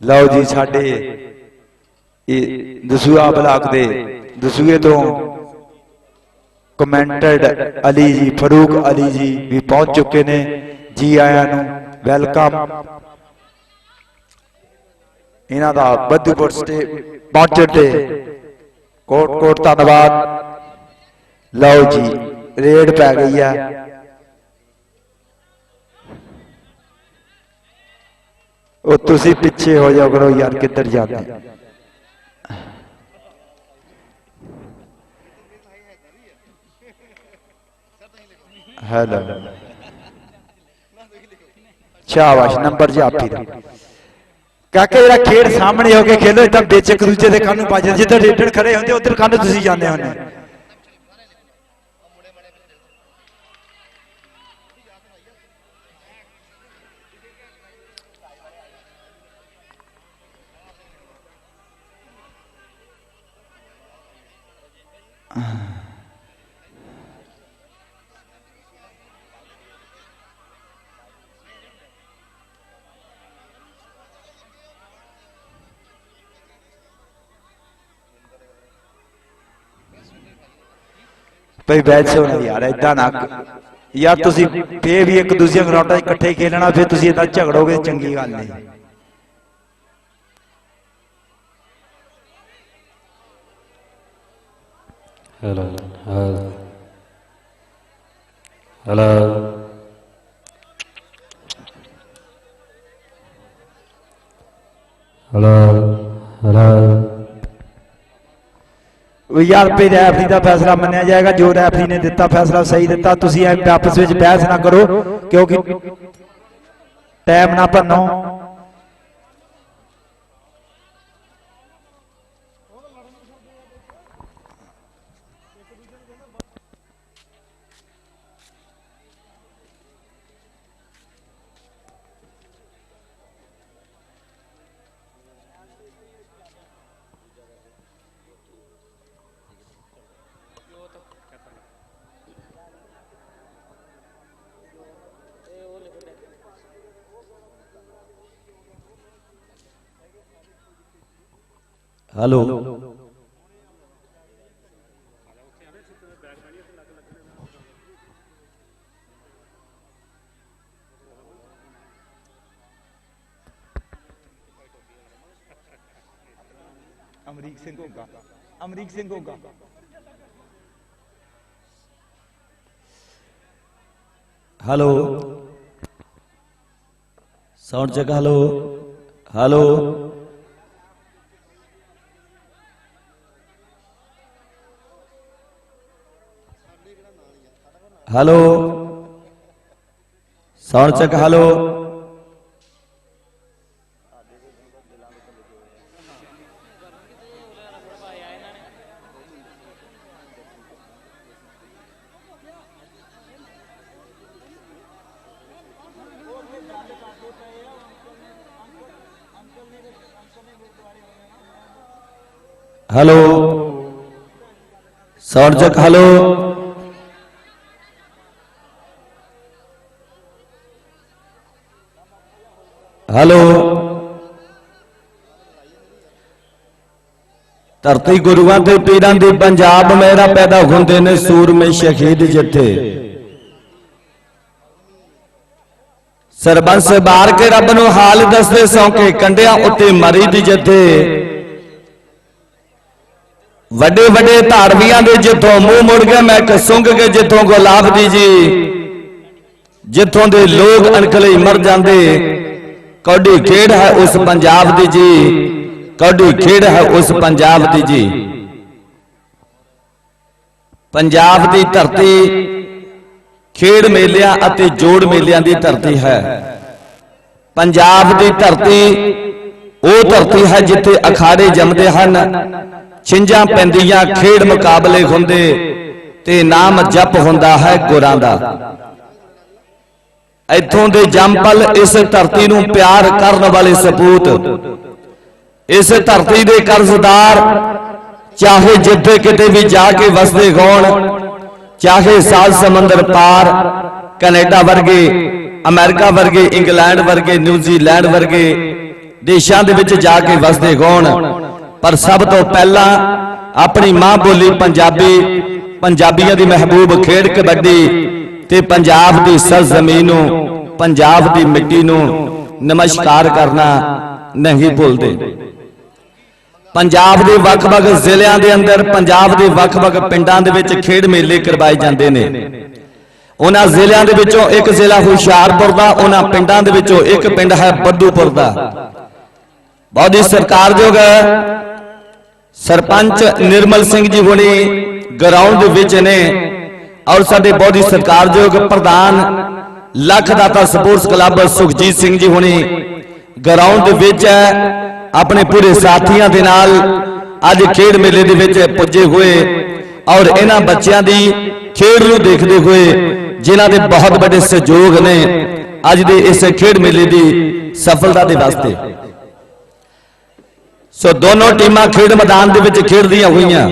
ਲਓ ਜੀ ਸਾਡੇ ਇਹ ਦਸੂਆ ਬਲਾਕ ਦੇ ਦਸੂਏ ਤੋਂ ਕਮੈਂਟਡ ਅਲੀ ਜੀ ਫਰੂਕ ਅਲੀ ਜੀ ਵੀ ਪਹੁੰਚ ਚੁੱਕੇ ਨੇ। ਜੀ ਆਇਆਂ ਨੂੰ ਵੈਲਕਮ ਇਹਨਾਂ ਦਾ ਬੱਦੂਪੁਰ ਸਟੇ ਪਹੁੰਚਣ ਤੇ ਕੋਟ ਕੋਟ ਧੰਨਵਾਦ। ਲਓ ਜੀ, ਰੇਡ ਪੈ ਗਈ ਆ। ਉਹ ਤੁਸੀਂ ਪਿੱਛੇ ਹੋ ਜਾਓ ਕਰੋ ਯਾਰ ਕਿੱਧਰ ਜਾਂਦੇ। ਹੈਲੋ। ਸ਼ਾਬਾਸ਼, ਨੰਬਰ ਜੀ ਆਪੀ ਦਾ ਕਾਕੇ, ਜਿਹੜਾ ਖੇਡ ਸਾਹਮਣੇ ਹੋ ਕੇ ਖੇਲੋ ਤਾਂ ਵਿੱਚ ਇੱਕ ਦੂਜੇ ਦੇ ਕੰਨ ਨੂੰ ਵੱਜ ਜਾਂਦੇ। ਜਿੱਧਰ ਰੇਡਰ ਖੜੇ ਹੁੰਦੇ, ਉਧਰ ਕੰਨ ਤੁਸੀਂ ਜਾਂਦੇ ਹੁੰਦੇ। ਭਈ ਬੈਠ ਹੋਣਾ ਯਾਰ ਇਦਾਂ ਨਾ ਯਾਰ ਤੁਸੀਂ ਫੇਰ ਵੀ ਇੱਕ ਦੂਜੇ ਗਰਾਊਂਡਾਂ 'ਚ ਇਕੱਠੇ ਖੇਲਣਾ ਫਿਰ ਤੁਸੀਂ ਇਦਾਂ ਝਗੜੋਗੇ ਚੰਗੀ ਗੱਲ ਨਹੀਂ Hello. Hello. Hello. 2000 ਰੁਪਏ ਰੈਫਰੀ ਦਾ ਫੈਸਲਾ ਮੰਨਿਆ ਜਾਏਗਾ, ਜੋ ਰੈਫਰੀ ਨੇ ਦਿੱਤਾ, ਫੈਸਲਾ ਸਹੀ ਦਿੱਤਾ, ਤੁਸੀਂ ਆਪਸ ਵਿੱਚ ਬਹਿਸ ਨਾ ਕਰੋ, ਕਿਉਂਕਿ ਟਾਈਮ ਨਾ ਭੰਨੋ। हेलो। अमरीक सिंह होगा अमरीक सिंह होगा hello. Sound check hello. Hello. Hello sound check hello hello sound check hello hello ਧਰਤੀ ਗੁਰੂਆਂ ਦੇ ਪੀਰਾਂ ਦੀ ਪੰਜਾਬ ਮੇਰਾ ਪੈਦਾ ਹੁੰਦੇ ਨੇ ਸੂਰਮੇ ਸ਼ਹੀਦ ਜਿੱਥੇ। ਸਰਬੰਸ ਬਾਰ ਕੇ ਰੱਬ ਨੂੰ ਹਾਲ ਦੱਸਦੇ ਸੌਂਕੇ ਕੰਡਿਆਂ ਉੱਤੇ ਮਰੀ ਦੀ ਜਿੱਥੇ। ਵੱਡੇ ਵੱਡੇ ਧਾੜਵੀਆਂ ਦੇ ਜਿੱਥੋਂ ਮੂੰਹ ਮੁੜ ਕੇ ਮੈਂ ਕਿ ਸੁੰਘ ਕੇ ਜਿੱਥੋਂ ਗੁਲਾਬ ਦੀ ਜੀ, ਜਿੱਥੋਂ ਦੇ ਲੋਕ ਅਣਖਲੇ ਮਰ ਜਾਂਦੇ। ਕੌਡੀ ਖੇਡ ਹੈ ਉਸ ਪੰਜਾਬ ਦੀ ਜੀ। ਕੌਡੀ ਖੇਡ ਹੈ ਉਸ ਪੰਜਾਬ ਦੀ ਜੀ। ਪੰਜਾਬ ਦੀ ਧਰਤੀ ਖੇਡ ਮੇਲਿਆਂ ਅਤੇ ਜੋੜ ਮੇਲਿਆਂ ਦੀ ਧਰਤੀ ਹੈ। ਪੰਜਾਬ ਦੀ ਧਰਤੀ ਉਹ ਧਰਤੀ ਹੈ ਜਿੱਥੇ ਅਖਾੜੇ ਜੰਮਦੇ ਹਨ, ਛਿੰਝਾਂ ਪੈਂਦੀਆਂ, ਖੇਡ ਮੁਕਾਬਲੇ ਹੁੰਦੇ ਤੇ ਨਾਮ ਜਪ ਹੁੰਦਾ ਹੈ ਗੁਰਾਂ ਦਾ। ਇੱਥੋਂ ਦੇ ਜੰਪਲ ਇਸ ਧਰਤੀ ਨੂੰ ਪਿਆਰ ਕਰਨ ਵਾਲੇ ਸਪੂਤ। ਇਸ ਧਰਤੀ ਦੇ ਕਰਜ਼ਦਾਰ, ਚਾਹੇ ਜਿੱਥੇ ਕਿਤੇ ਵੀ ਜਾ ਕੇ ਵਸਦੇ ਹੋਣ, ਚਾਹੇ ਸਾਲ ਸਮੁੰਦਰ ਪਾਰ, ਕੈਨੇਡਾ ਵਰਗੇ, ਅਮਰੀਕਾ ਵਰਗੇ, ਇੰਗਲੈਂਡ ਵਰਗੇ, ਨਿਊਜ਼ੀਲੈਂਡ ਵਰਗੇ ਦੇਸ਼ਾਂ ਦੇ ਵਿੱਚ ਜਾ ਕੇ ਵਸਦੇ ਹੋਣ, ਪਰ ਸਭ ਤੋਂ ਪਹਿਲਾਂ ਆਪਣੀ ਮਾਂ ਬੋਲੀ ਪੰਜਾਬੀ, ਪੰਜਾਬੀਆਂ ਦੀ ਮਹਿਬੂਬ ਖੇਡ ਕਬੱਡੀ ਤੇ ਪੰਜਾਬ ਦੀ ਸਰਜ਼ਮੀਨ ਨੂੰ, ਪੰਜਾਬ ਦੀ ਮਿੱਟੀ ਨੂੰ ਨਮਸਕਾਰ ਕਰਨਾ ਨਹੀਂ ਭੁੱਲਦੇ। ਪੰਜਾਬ ਦੇ ਵੱਖ-ਵੱਖ ਜ਼ਿਲ੍ਹਿਆਂ ਦੇ ਅੰਦਰ, ਪੰਜਾਬ ਦੇ ਵੱਖ-ਵੱਖ ਪਿੰਡਾਂ ਦੇ ਵਿੱਚ ਖੇਡ ਮੇਲੇ ਕਰਵਾਏ ਜਾਂਦੇ ਨੇ। ਉਹਨਾਂ ਜ਼ਿਲ੍ਹਿਆਂ ਦੇ ਵਿੱਚੋਂ ਇੱਕ ਜ਼ਿਲ੍ਹਾ ਹੁਸ਼ਿਆਰਪੁਰ ਦਾ, ਉਹਨਾਂ ਪਿੰਡਾਂ ਦੇ ਵਿੱਚੋਂ ਇੱਕ ਪਿੰਡ ਹੈ ਬੱਦੂਪੁਰ ਦਾ। ਬਹੁਤ ਹੀ ਸਰਕਾਰਯੋਗ ਸਰਪੰਚ ਨਿਰਮਲ ਸਿੰਘ ਜੀ ਹੁਣੀ ਗਰਾਊਂਡ ਦੇ ਵਿੱਚ ਨੇ। ਔਰ ਸਾਡੇ ਬਹੁਤ ਹੀ ਸਰਕਾਰਯੋਗ ਪ੍ਰਧਾਨ ਲੱਖ ਦਾਤਾ ਸਪੋਰਟਸ ਕਲੱਬ ਸੁਖਜੀਤ ਸਿੰਘ ਜੀ ਹੁਣੀ ਗਰਾਊਂਡ ਦੇ ਵਿੱਚ ਹੈ। ਆਪਣੇ ਪੂਰੇ ਸਾਥੀਆਂ ਦੇ ਨਾਲ ਅੱਜ ਖੇਡ ਮੇਲੇ ਦੇ ਵਿੱਚ ਪੁੱਜੇ ਹੋਏ ਔਰ ਇਹਨਾਂ ਬੱਚਿਆਂ ਦੀ ਖੇਡ ਨੂੰ ਦੇਖਦੇ ਹੋਏ ਜਿਨ੍ਹਾਂ ਦੇ ਬਹੁਤ ਵੱਡੇ ਸਹਿਯੋਗ ਨੇ ਅੱਜ ਦੇ ਇਸ ਖੇਡ ਮੇਲੇ ਦੀ ਸਫਲਤਾ ਦੇ ਵਾਸਤੇ। ਸੋ ਦੋਨੋਂ ਟੀਮਾਂ ਖੇਡ ਮੈਦਾਨ ਦੇ ਵਿੱਚ ਖੇਡਦੀਆਂ ਹੋਈਆਂ।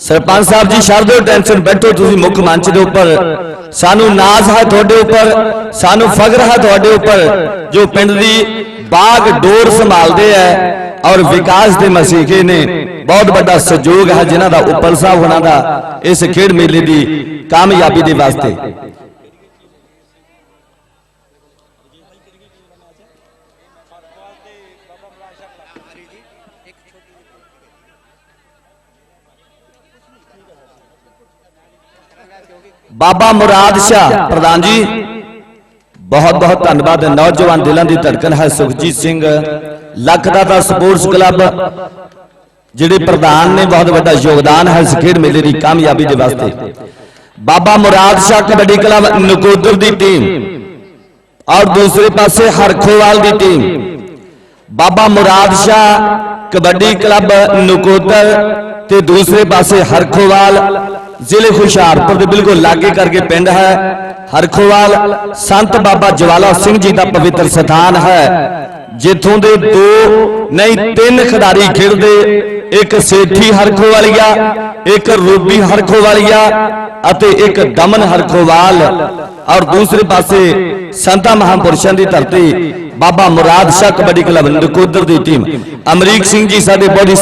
ਸਰਪੰਚ ਸਾਹਿਬ ਜੀ, ਛੱਡ ਟੈਨਸ਼ਨ ਬੈਠੋ, ਤੁਸੀਂ ਮੁੱਖ ਮੰਚ ਦੇ ਉੱਪਰ। ਸਾਨੂੰ ਨਾਜ਼ ਹੈ ਤੁਹਾਡੇ ਉੱਪਰ, ਸਾਨੂੰ ਫਖਰ ਹੈ ਤੁਹਾਡੇ ਉੱਪਰ, ਜੋ ਪਿੰਡ ਦੀ ਬਾਗ ਡੋਰ ਸੰਭਾਲਦੇ ਐ ਔਰ ਵਿਕਾਸ ਦੇ ਮਸੀਹੇ ਨੇ। ਬਹੁਤ ਵੱਡਾ ਸਹਿਯੋਗ ਹੈ ਜਿਨ੍ਹਾਂ ਦਾ ਉਪਲ ਸਾਹਿਬ ਉਹਨਾਂ ਦਾ ਇਸ ਖੇਡ ਮੇਲੇ ਦੀ ਕਾਮਯਾਬੀ ਦੇ ਵਾਸਤੇ। ਬਾਬਾ ਮੁਰਾਦ ਸ਼ਾਹ। ਪ੍ਰਧਾਨ ਜੀ ਬਹੁਤ ਬਹੁਤ ਧੰਨਵਾਦ। ਨੌਜਵਾਨ ਦਿਲਾਂ ਦੀ ਧੜਕਨ ਹੈ ਸੁਖਜੀਤ ਸਿੰਘ। ਲੱਖ ਦਾ ਦਾ ਸਪੋਰਟਸ ਕਲੱਬ ਜਿਹੜੇ ਪ੍ਰਧਾਨ ਨੇ ਬਹੁਤ ਵੱਡਾ ਯੋਗਦਾਨ ਹੈ ਇਸ ਖੇਡ ਮੇਲੇ ਦੀ ਕਾਮਯਾਬੀ ਦੇ ਵਾਸਤੇ। ਬਾਬਾ ਮੁਰਾਦ ਸ਼ਾਹ ਕਬੱਡੀ ਕਲੱਬ ਨਕੋਦਰ ਦੀ ਟੀਮ ਔਰ ਦੂਸਰੇ ਪਾਸੇ ਹਰਖੋਵਾਲ ਦੀ ਟੀਮ। ਬਾਬਾ ਮੁਰਾਦ ਸ਼ਾਹ ਕਬੱਡੀ ਕਲੱਬ ਨਕੋਦਰ ਤੇ ਦੂਸਰੇ ਪਾਸੇ ਹਰਖੋਵਾਲ, ਜ਼ਿਲ੍ਹੇ ਹੁਸ਼ਿਆਰਪੁਰ ਦੇ ਬਿਲਕੁਲ ਲਾਗੇ ਕਰਕੇ ਪਿੰਡ ਹੈ। ਹਰਖੋਵਾਲ, ਸੰਤ ਬਾਬਾ ਜਵਾਲਾ ਸਿੰਘ ਜੀ ਦਾ ਪਵਿੱਤਰ ਸਥਾਨ ਹੈ, ਜਿੱਥੋਂ ਦੇ ਦੋ ਨਹੀਂ, ਤਿੰਨ ਖਿਡਾਰੀ ਖੇਡਦੇ। ਇੱਕ ਸੇਠੀ ਹਰਖੋਵਾਲੀਆ, ਇੱਕ ਰੂਬੀ ਹਰਖੋਵਾਲੀਆ ਅਤੇ ਇੱਕ ਦਮਨ ਹਰਖੋਵਾਲ। ਔਰ ਦੂਸਰੇ ਪਾਸੇ ਸੰਤਾ ਮਹਾਂਪੁਰਸ਼ਾਂ ਦੀ ਧਰਤੀ ਬਾਬਾ ਮੁਰਾਦ ਸ਼ਾਹ ਕਬੱਡੀ ਕਲੱਬ ਨਕੋਦਰ ਦੀ ਟੀਮ। ਅਮਰੀਕ ਸਿੰਘ ਜੀ ਸਾਡੇ ਬਹੁਤ ਹੀ।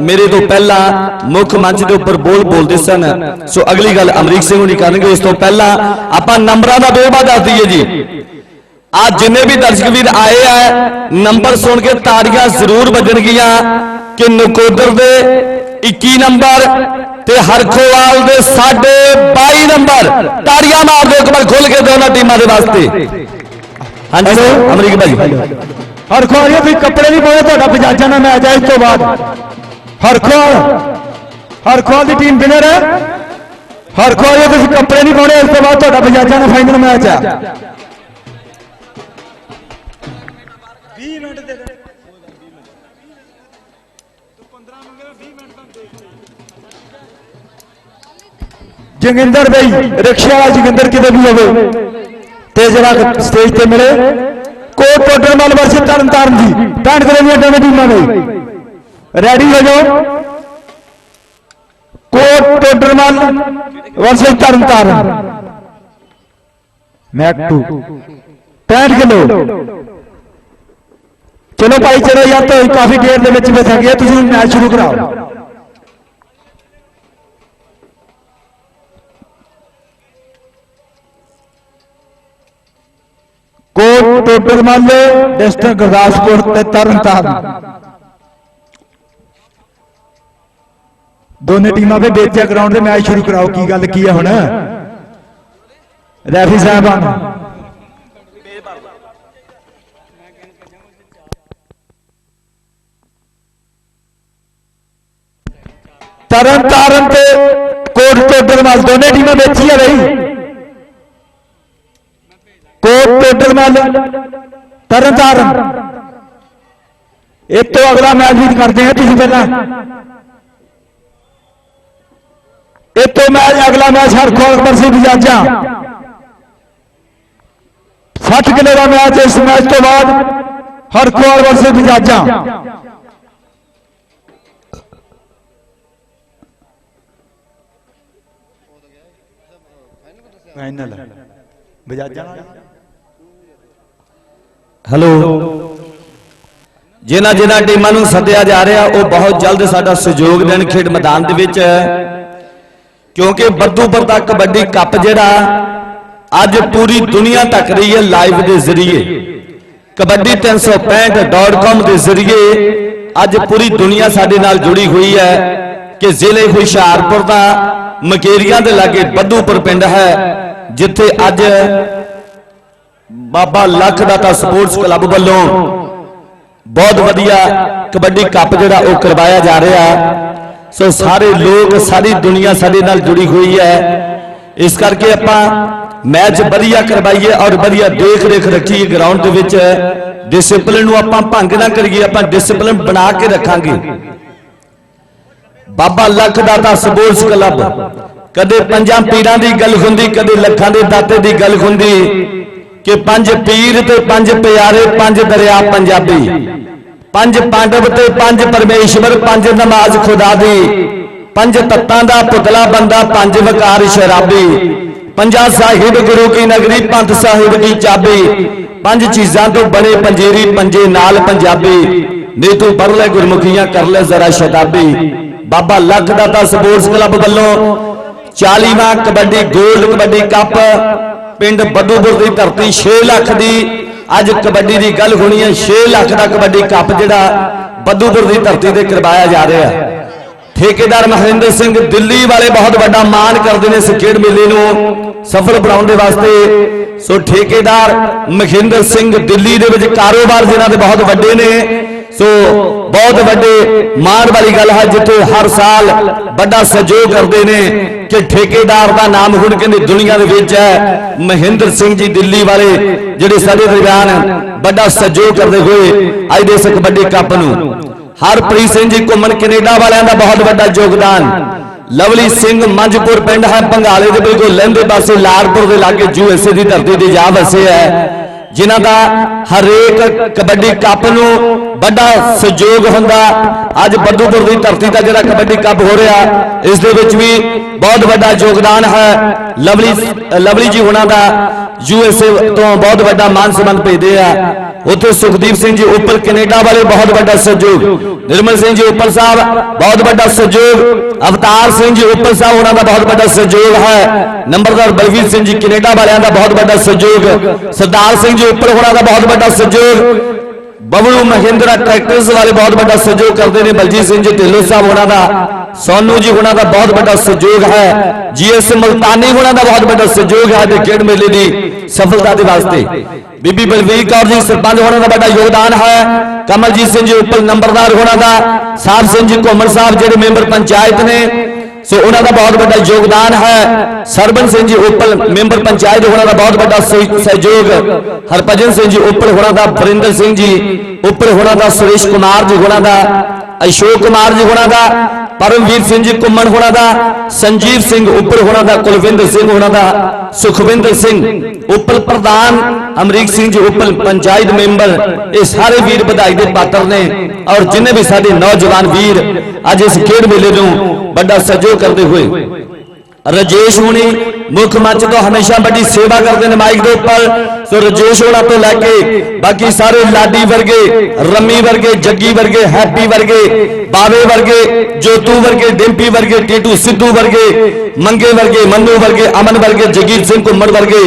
ਮੇਰੇ ਤੋਂ ਪਹਿਲਾਂ ਮੁੱਖ ਮੰਚ ਦੇ ਉੱਪਰ ਬੋਲ ਬੋਲਦੇ ਸਨ। ਸੋ ਅਗਲੀ ਗੱਲ ਅਮਰੀਕ ਸਿੰਘ ਹੁਣੀ ਕਰਨਗੇ। ਉਸ ਤੋਂ ਪਹਿਲਾਂ ਆਪਾਂ ਨੰਬਰਾਂ ਦਾ ਵੇਰਵਾ ਦੱਸ ਦਈਏ ਜੀ। ਅੱਜ ਜਿੰਨੇ ਵੀ ਦਰਸ਼ਕ ਵੀਰ ਆਏ ਆ, ਨੰਬਰ ਸੁਣ ਕੇ ਤਾੜੀਆਂ ਜ਼ਰੂਰ ਵੱਜਣਗੀਆਂ ਕਿ ਨਕੋਦਰ ਦੇ 21 ਨੰਬਰ ਤੇ ਹਰਖੋਵਾਲ ਦੇ ਸਾਡੇ 22 ਨੰਬਰ ਤਾੜੀਆਂ ਮਾਰ ਦਿਓ ਇੱਕ ਵਾਰ ਖੁੱਲ ਕੇ ਦੋਨਾਂ ਟੀਮਾਂ ਦੇ ਵਾਸਤੇ। ਹਾਂਜੀ ਸਰ। ਅਮਰੀਕ ਭਾਈ ਹਰਖਵਾਲ ਵੀ ਕੱਪੜੇ ਨਹੀਂ ਪਾਉਣੇ ਤੁਹਾਡਾ ਪੰਜਾਜਾਂ ਨਾਲ ਮੈਚ ਹੈ ਇਸ ਤੋਂ ਬਾਅਦ। ਹਰਖਵਾਲ ਹਰਖਵਾਲ ਦੀ ਟੀਮ ਵਿਨਰ ਹੈ। ਹਰਖਵਾਲ ਤੁਸੀਂ ਕੱਪੜੇ ਨਹੀਂ ਪਾਉਣੇ ਇਸ ਤੋਂ ਬਾਅਦ ਤੁਹਾਡਾ ਪੰਜਾਜਾਂ ਨਾਲ ਫਾਈਨਲ ਮੈਚ ਹੈ। ਜੋਗਿੰਦਰ ਬਈ ਰਿਕਸ਼ਾ ਵਾਲਾ ਜੋਗਿੰਦਰ ਕਿਤੇ ਵੀ ਹੋਵੇ। ਤੇ ਜਿਹੜਾ ਸਟੇਜ ਤੇ ਮਿਲੇ। ਕੋਟ ਟੋਟਲ ਮਲ ਵਰਸੇ ਤਰਨ ਤਾਰਨ ਦੀ ਟਾਂਡ ਕਰੇ ਦੋਵੇਂ ਟੀਮਾਂ ਨੇ। ਰੈਡੀ ਹੋ ਜਾਓ। ਕੋਟ ਟੋਟਲ ਮਲ ਵਰਸੇ ਤਰਨ ਤਾਰਨ। ਮੈਕ 2 65 ਕਿਲੋ। ਚਲੋ ਭਾਈ, ਚਲੋ ਯਾਰ, ਤਾਂ ਕਾਫੀ ਦੇਰ ਦੇ ਵਿੱਚ ਫਸ ਗਿਆ ਤੁਸੀਂ ਮੈਚ ਸ਼ੁਰੂ ਕਰਾਓ। ਕੋਟ ਟੋਟਲ ਮੱਲ ਡਿਸਟ੍ਰਿਕਟ ਗੁਰਦਾਸਪੁਰ ਤੇ ਤਰਨਤਾਰਨ। ਦੋਨੇ ਟੀਮਾਂ ਦੇ ਬੇਚਿਆ ਗਰਾਊਂਡ ਦੇ ਮੈਚ ਸ਼ੁਰੂ ਕਰਾਓ, ਕੀ ਗੱਲ ਕੀ ਹੈ ਹੁਣ? ਰੈਫਰੀ ਸਾਹਿਬਾਨ। ਤਰਨਤਾਰਨ ਤੇ ਕੋਟ ਟੋਟਲ ਮੱਲ ਦੋਨੇ ਟੀਮਾਂ ਵਿੱਚ ਹੀ ਆ ਬਈ। ਕੋਟ ਟੋਟਲ ਮੱਲ ਤਰਨਤਾਰਨ। ਇਹ ਤੋਂ ਅਗਲਾ ਮੈਚ ਵੀ ਕਰਦੇ ਹਾਂ ਤੁਸੀਂ ਪਹਿਲਾਂ। ਇਹ ਤੋਂ ਮੈਚ ਅਗਲਾ match Harkhol versus Bajaja. 60 kilo ਦਾ ਮੈਚ ਇਸ ਮੈਚ ਤੋਂ ਬਾਅਦ ਹਰਖੋਲ ਵਰਸੇ ਬਜਾਜਾ। ਫਾਈਨਲ ਬਜਾਜਾਂ ਹੈਲੋ। ਜਿਨ੍ਹਾਂ ਜਿਨ੍ਹਾਂ ਟੀਮਾਂ ਨੂੰ ਸੱਦਿਆ ਜਾ ਰਿਹਾ, ਉਹ ਬਹੁਤ ਜਲਦ ਸਾਡਾ ਸਹਿਯੋਗ ਦੇਣ ਖੇਡ ਮੈਦਾਨ ਦੇ ਵਿੱਚ। ਕਿਉਂਕਿ ਬੱਦੂਪੁਰ ਦਾ ਕਬੱਡੀ ਕੱਪ ਜਿਹੜਾ ਅੱਜ ਪੂਰੀ ਦੁਨੀਆ ਤੱਕ ਰਹੀ ਹੈ ਲਾਈਵ ਦੇ ਜ਼ਰੀਏ। ਕਬੱਡੀ 365.com ਦੇ ਜ਼ਰੀਏ ਅੱਜ ਪੂਰੀ ਦੁਨੀਆ ਸਾਡੇ ਨਾਲ ਜੁੜੀ ਹੋਈ ਹੈ ਕਿ ਜ਼ਿਲ੍ਹੇ ਹੁਸ਼ਿਆਰਪੁਰ ਦਾ ਮਕੇਰੀਆਂ ਦੇ ਲਾਗੇ ਬੱਦੂਪੁਰ ਪਿੰਡ ਹੈ, ਜਿੱਥੇ ਅੱਜ ਬਾਬਾ ਲੱਖ ਦਾਤਾ ਸਪੋਰਟਸ ਕਲੱਬ ਵੱਲੋਂ ਬਹੁਤ ਵਧੀਆ ਕਬੱਡੀ ਕੱਪ ਜਿਹੜਾ ਉਹ ਕਰਵਾਇਆ ਜਾ ਰਿਹਾ। ਸੋ ਸਾਰੇ ਲੋਕ, ਸਾਰੀ ਦੁਨੀਆ ਸਾਡੇ ਨਾਲ ਜੁੜੀ ਹੋਈ ਹੈ। ਇਸ ਕਰਕੇ ਆਪਾਂ ਮੈਚ ਵਧੀਆ ਕਰਵਾਈਏ ਔਰ ਵਧੀਆ ਦੇਖ ਰੇਖ ਰੱਖੀਏ ਗਰਾਊਂਡ ਦੇ ਵਿੱਚ। ਡਿਸਪਲਿਨ ਨੂੰ ਆਪਾਂ ਭੰਗ ਨਾ ਕਰੀਏ, ਆਪਾਂ ਡਿਸਪਲਿਨ ਬਣਾ ਕੇ ਰੱਖਾਂਗੇ। ਬਾਬਾ ਲੱਖ ਦਾਤਾ ਸਪੋਰਟਸ ਕਲੱਬ। ਕਦੇ ਪੰਜਾਂ ਪੀੜਾਂ ਦੀ ਗੱਲ ਹੁੰਦੀ, ਕਦੇ ਲੱਖਾਂ ਦੇ ਦਾਤੇ ਦੀ ਗੱਲ ਹੁੰਦੀ। ਕਿ ਪੰਜ ਪੀਰ ਤੇ ਪੰਜ ਪਿਆਰੇ, ਪੰਜ ਦਰਿਆ ਪੰਜਾਬੀ। ਪੰਜ ਪਾਂਡਵ ਤੇ ਪੰਜ ਪਰਮੇਸ਼ਵਰ, ਪੰਜ ਨਮਾਜ਼ ਖੁਦਾ ਦੀ। ਪੰਜ ਤੱਤਾਂ ਦਾ ਪੁਤਲਾ ਬੰਦਾ, ਪੰਜ ਵਕਾਰ ਸ਼ਰਾਬੀ। ਪੰਜਾ ਸਾਹਿਬ ਗੁਰੂ ਕੀ ਨਗਰੀ, ਪੰਥ ਸਾਹਿਬ ਕੀ ਚਾਬੀ। ਪੰਜ ਚੀਜ਼ਾਂ ਤੋਂ ਬਣੇ ਪੰਜੀਰੀ, ਪੰਜੇ ਨਾਲ ਪੰਜਾਬੀ। ਨੇ ਤੂੰ ਪੜ ਲੈ ਗੁਰਮੁਖੀਆਂ, ਕਰ ਲੈ ਜ਼ਰਾ ਸ਼ਤਾਬੀ। ਬਾਬਾ ਲੱਖ ਦਾਤਾ ਸਪੋਰਟਸ ਕਲੱਬ ਵੱਲੋਂ 40ਵਾਂ ਕਬੱਡੀ, ਗੋਲਡ ਕਬੱਡੀ ਕੱਪ ਪਿੰਡ ਬੱਦੂਪੁਰ ਦੀ ਧਰਤੀ 6 ਲੱਖ ਦੀ, ਅੱਜ ਕਬੱਡੀ ਦੀ ਗੱਲ ਹੋਣੀ ਹੈ 6 ਲੱਖ ਦਾ ਕਬੱਡੀ ਕੱਪ ਜਿਹੜਾ ਬੱਦੂਪੁਰ ਦੀ ਧਰਤੀ ਤੇ ਕਰਵਾਇਆ ਜਾ ਰਿਹਾ ਹੈ। ਠੇਕੇਦਾਰ ਮਹਿੰਦਰ ਸਿੰਘ ਦਿੱਲੀ ਵਾਲੇ ਬਹੁਤ ਵੱਡਾ ਮਾਣ ਕਰਦੇ ਨੇ ਇਸ ਖੇਡ ਮੇਲੇ ਨੂੰ ਸਫਲ ਬਣਾਉਣ ਦੇ ਵਾਸਤੇ। ਸੋ ਠੇਕੇਦਾਰ ਮਹਿੰਦਰ ਸਿੰਘ ਦਿੱਲੀ ਦੇ ਵਿੱਚ ਕਾਰੋਬਾਰ ਜਿਨ੍ਹਾਂ ਦੇ ਬਹੁਤ ਵੱਡੇ ਨੇ ਸੋ ਬਹੁਤ ਵੱਡੇ ਮਾਣ ਵਾਲੀ ਗੱਲ ਹੈ ਜਿੱਥੇ ਹਰ ਸਾਲ ਵੱਡਾ ਸਹਿਯੋਗ ਕਰਦੇ ਨੇ ਕਿ ਠੇਕੇਦਾਰ ਦਾ ਨਾਮ ਹੁਣ ਕਹਿੰਦੇ ਦੁਨੀਆ ਦੇ ਵਿੱਚ ਹੈ। ਮਹਿੰਦਰ ਸਿੰਘ ਜੀ ਦਿੱਲੀ ਵਾਲੇ ਜਿਹੜੇ ਸਾਡੇ ਦਰਮਿਆਨ ਵੱਡਾ ਸਹਿਯੋਗ ਕਰਦੇ ਹੋਏ ਅੱਜ ਦੇ ਇਸ ਕਬੱਡੀ ਕੱਪ ਨੂੰ। ਹਰਪ੍ਰੀਤ ਸਿੰਘ ਜੀ ਘੁੰਮਣ ਕੈਨੇਡਾ ਵਾਲਿਆਂ ਦਾ ਬਹੁਤ ਵੱਡਾ ਯੋਗਦਾਨ। ਲਵਲੀ ਸਿੰਘ ਮੰਜਪੁਰ ਪਿੰਡ ਹੈ, ਬੰਗਾਲੇ ਦੇ ਬਿਲਕੁਲ ਲਹਿੰਦੇ ਪਾਸੇ ਲਾਰਪੁਰ ਦੇ ਲਾਗੇ ਯੂਐਸਏ ਦੀ ਧਰਤੀ ਦੇ ਜਾ ਵਸੇ ਹੈ। ਜਿਨ੍ਹਾਂ ਦਾ ਹਰੇਕ ਕਬੱਡੀ ਕੱਪ ਨੂੰ ਵੱਡਾ ਸਹਿਯੋਗ ਹੁੰਦਾ। ਅੱਜ ਬੱਦੂਪੁਰ ਦੀ ਧਰਤੀ ਦਾ ਜਿਹੜਾ ਕਬੱਡੀ ਕੱਪ ਹੋ ਰਿਹਾ, ਇਸ ਦੇ ਵਿੱਚ ਵੀ ਬਹੁਤ ਵੱਡਾ ਯੋਗਦਾਨ ਹੈ। ਲਵਲੀ ਲਵਲੀ ਜੀ ਹੁਣਾਂ ਦਾ ਯੂਐਸਏ ਤੋਂ ਬਹੁਤ ਵੱਡਾ ਮਾਨ ਸਨਮਾਨ ਭੇਜਦੇ ਆ। ਉੱਥੇ ਸੁਖਦੀਪ ਸਿੰਘ ਜੀ ਉੱਪਰ ਕੈਨੇਡਾ ਵਾਲੇ ਬਹੁਤ ਵੱਡਾ ਸਹਿਯੋਗ। ਨਿਰਮਲ ਸਿੰਘ ਜੀ ਉੱਪਰ ਸਾਹਿਬ ਬਹੁਤ ਵੱਡਾ ਸਹਿਯੋਗ। ਅਵਤਾਰ ਸਿੰਘ ਜੀ ਉੱਪਰ ਸਾਹਿਬ, ਉਹਨਾਂ ਦਾ ਬਹੁਤ ਵੱਡਾ ਸਹਿਯੋਗ ਹੈ। ਨੰਬਰਦਾਰ ਬਲਵੀਰ ਸਿੰਘ ਜੀ ਕੈਨੇਡਾ ਵਾਲਿਆਂ ਦਾ ਬਹੁਤ ਵੱਡਾ ਸਹਿਯੋਗ। ਸਰਦਾਰ ਸਿੰਘ ਜੀ ਉੱਪਰ ਉਹਨਾਂ ਦਾ ਬਹੁਤ ਵੱਡਾ ਸਹਿਯੋਗ। ਬਬਲੂ ਮਹਿੰਦਰਾ ਟਰੈਕਟਰਸ ਵਾਲੇ ਬਹੁਤ ਵੱਡਾ ਸਹਿਯੋਗ ਕਰਦੇ ਨੇ। ਬਲਜੀਤ ਸਿੰਘ ਜੀ ਢਿੱਲੋਂ ਸਾਹਿਬ, ਉਹਨਾਂ ਦਾ। ਸੋਨੂ ਜੀ, ਉਹਨਾਂ ਦਾ ਬਹੁਤ ਵੱਡਾ ਸਹਿਯੋਗ ਹੈ। ਜੀਐਸ ਮਲਤਾਨੀ, ਉਹਨਾਂ ਦਾ ਬਹੁਤ ਵੱਡਾ ਸਹਿਯੋਗ ਹੈ। ਤੇ ਖੇਡ ਮੇਲੇ ਦੀ ਸਫਲਤਾ ਦੇ ਵਾਸਤੇ। ਬੀਬੀ ਬਲਵੀਰ ਕੌਰ ਜੀ, ਸਰਪੰਚ ਉਹਨਾਂ ਦਾ ਵੱਡਾ ਯੋਗਦਾਨ ਹੈ। ਕਮਲਜੀਤ ਸਿੰਘ ਜੀ ਉੱਪਰ ਨੰਬਰਦਾਰ ਉਹਨਾਂ ਦਾ ਸਾਹਿਬ ਸਿੰਘ ਜੀ ਘੁੰਮਣ ਸਾਹਿਬ ਜਿਹੜੇ ਮੈਂਬਰ ਪੰਚਾਇਤ ਨੇ, ਸੋ ਉਹਨਾਂ ਦਾ ਬਹੁਤ ਵੱਡਾ ਯੋਗਦਾਨ ਹੈ। ਸਰਬਨ ਸਿੰਘ ਜੀ ਉੱਪਰ ਮੈਂਬਰ ਪੰਚਾਇਤ ਹੋਣਾ ਦਾ ਬਹੁਤ ਵੱਡਾ ਸਹਿਯੋਗ। ਹਰਭਜਨ ਸਿੰਘ ਜੀ ਉੱਪਰ ਹੋਣਾ ਦਾ ਬਰਿੰਦਰ ਸਿੰਘ ਜੀ ਉੱਪਰ ਹੋਣਾ ਦਾ, ਸੁਰੇਸ਼ ਕੁਮਾਰ ਜੀ ਹੋਣਾ ਦਾ, ਅਸ਼ੋਕ ਕੁਮਾਰ ਜੀ ਹੋਣਾ ਦਾ ਪਰਮਵੀਰ ਸਿੰਘ ਜੀ ਘੁੰਮਣ ਉਹਨਾਂ ਦਾ, ਸੰਜੀਵ ਸਿੰਘ ਉੱਪਰ ਉਹਨਾਂ ਦਾ, ਕੁਲਵਿੰਦਰ ਸਿੰਘ ਉਹਨਾਂ ਦਾ, ਸੁਖਵਿੰਦਰ ਸਿੰਘ ਉੱਪਲ ਪ੍ਰਧਾਨ, ਅਮਰੀਕ ਸਿੰਘ ਜੀ ਉੱਪਰ ਪੰਚਾਇਤ ਮੈਂਬਰ, ਇਹ ਸਾਰੇ ਵੀਰ ਵਧਾਈ ਦੇ ਪਾਤਰ ਨੇ ਔਰ ਜਿੰਨੇ ਵੀ ਸਾਡੇ ਨੌਜਵਾਨ ਵੀਰ ਅੱਜ ਇਸ ਖੇਡ ਮੇਲੇ ਨੂੰ ਵੱਡਾ ਸਹਿਯੋਗ ਕਰਦੇ ਹੋਏ ਰਜੇਸ਼ ਹੋਣੀ ਮੁੱਖ ਮੰਚ ਤੋਂ ਹਮੇਸ਼ਾ ਵੱਡੀ ਸੇਵਾ ਕਰਦੇ ਨੇ ਮਾਈਕ ਦੇ ਉੱਪਰ। ਸੋ ਰਜੇਸ਼ ਹੋਣਾ ਤੋਂ ਲੈ ਕੇ ਬਾਕੀ ਸਾਰੇ ਲਾਡੀ ਵਰਗੇ, ਰੰਮੀ ਵਰਗੇ, ਜੱਗੀ ਵਰਗੇ, ਹੈਪੀ ਵਰਗੇ, ਬਾਵੇ ਵਰਗੇ, ਜੋਤੂ ਵਰਗੇ, ਡਿੰਪੀ ਵਰਗੇ, ਟੀਟੂ ਸਿੱਧੂ ਵਰਗੇ, ਮੰਗੇ ਵਰਗੇ, ਮੰਨੂ ਵਰਗੇ, ਅਮਨ ਵਰਗੇ, ਜਗੀਰ ਸਿੰਘ ਘੁੰਮਣ ਵਰਗੇ